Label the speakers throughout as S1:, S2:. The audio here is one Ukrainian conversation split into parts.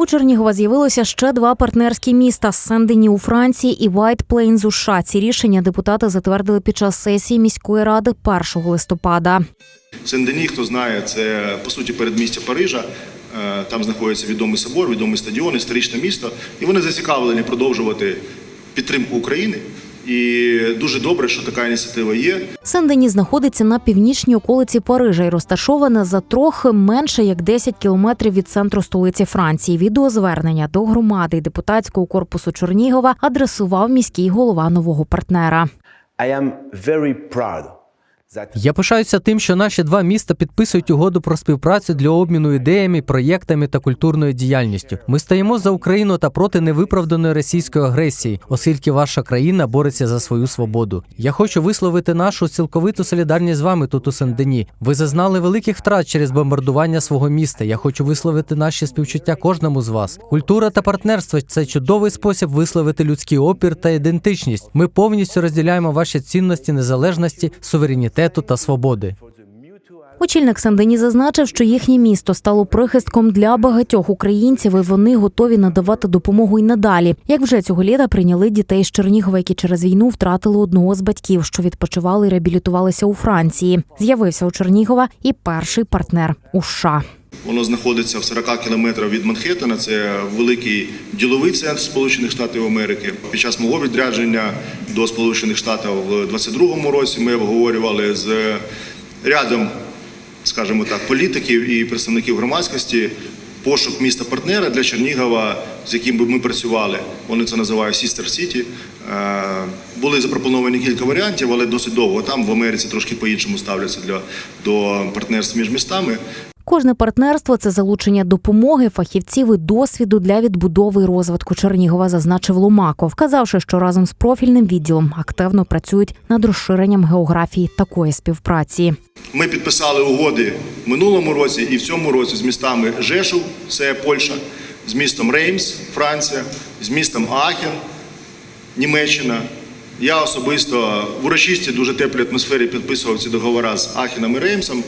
S1: У Чернігова з'явилося ще два партнерські міста Сен-Дені у Франції і Вайт Plains у США. Ці рішення депутати затвердили під час сесії міської ради 1 листопада.
S2: Сен-Дені, хто знає, це по суті передмістя Парижа. Е, Там знаходиться відомий собор, відомий стадіон, історичне місто. І вони зацікавлені продовжувати підтримку України. І дуже добре, що така ініціатива є.
S1: Сен-Дені знаходиться на північній околиці Парижа і розташована за трохи менше як 10 кілометрів від центру столиці Франції. Відеозвернення до громади і депутатського корпусу Чернігова адресував міський голова нового партнера.
S3: I am very proud
S4: Я пишаюся тим, що наші два міста підписують угоду про співпрацю для обміну ідеями, проєктами та культурною діяльністю. Ми стоїмо за Україну та проти невиправданої російської агресії, оскільки ваша країна бореться за свою свободу. Я хочу висловити нашу цілковиту солідарність з вами тут у Сен-Дені. Ви зазнали великих втрат через бомбардування свого міста. Я хочу висловити наші співчуття кожному з вас. Культура та партнерство це чудовий спосіб висловити людський опір та ідентичність. Ми повністю розділяємо ваші цінності незалежності, суверенітету та свободи.
S1: Очільник Сен-Дені зазначив, що їхнє місто стало прихистком для багатьох українців, і вони готові надавати допомогу й надалі. Як вже цього літа прийняли дітей з Чернігова, які через війну втратили одного з батьків, що відпочивали і реабілітувалися у Франції. З'явився у Чернігова і перший партнер у США.
S2: Воно знаходиться в 40 кілометрах від Манхеттена. Це великий діловий центр Сполучених Штатів Америки. Під час мого відрядження до Сполучених Штатів в 22-му році ми обговорювали з рядом, скажімо так, політиків і представників громадськості пошук міста партнера для Чернігова, з яким би ми працювали. Вони це називають City. Е, Були запропоновані кілька варіантів, але досить довго. Там в Америці трошки по-іншому ставляться для, до партнерств між містами.
S1: Кожне партнерство це залучення допомоги, фахівців і досвіду для відбудови і розвитку Чернігова, зазначив Ломаков, вказавши, що разом з профільним відділом активно працюють над розширенням географії такої співпраці.
S2: Ми підписали угоди в минулому році і в цьому році з містами Жешув, це Польща, з містом Реймс, Франція, з містом Ахен, Німеччина. Я особисто в урочистій дуже теплій атмосфері підписував ці договори з Ахеном і Реймсом.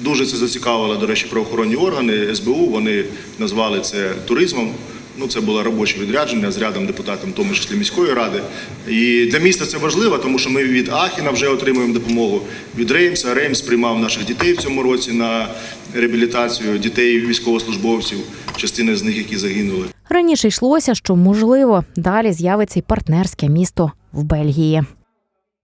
S2: Дуже це зацікавило, до речі, правоохоронні органи СБУ. Вони назвали це туризмом. Ну, це було робоче відрядження з рядом депутатів, в тому числі міської ради. І для міста це важливо, тому що ми від Ахіна вже отримуємо допомогу від Реймса. Реймс приймав наших дітей в цьому році на реабілітацію дітей військовослужбовців, частина з них, які загинули.
S1: Раніше йшлося, що можливо далі з'явиться й партнерське місто в Бельгії.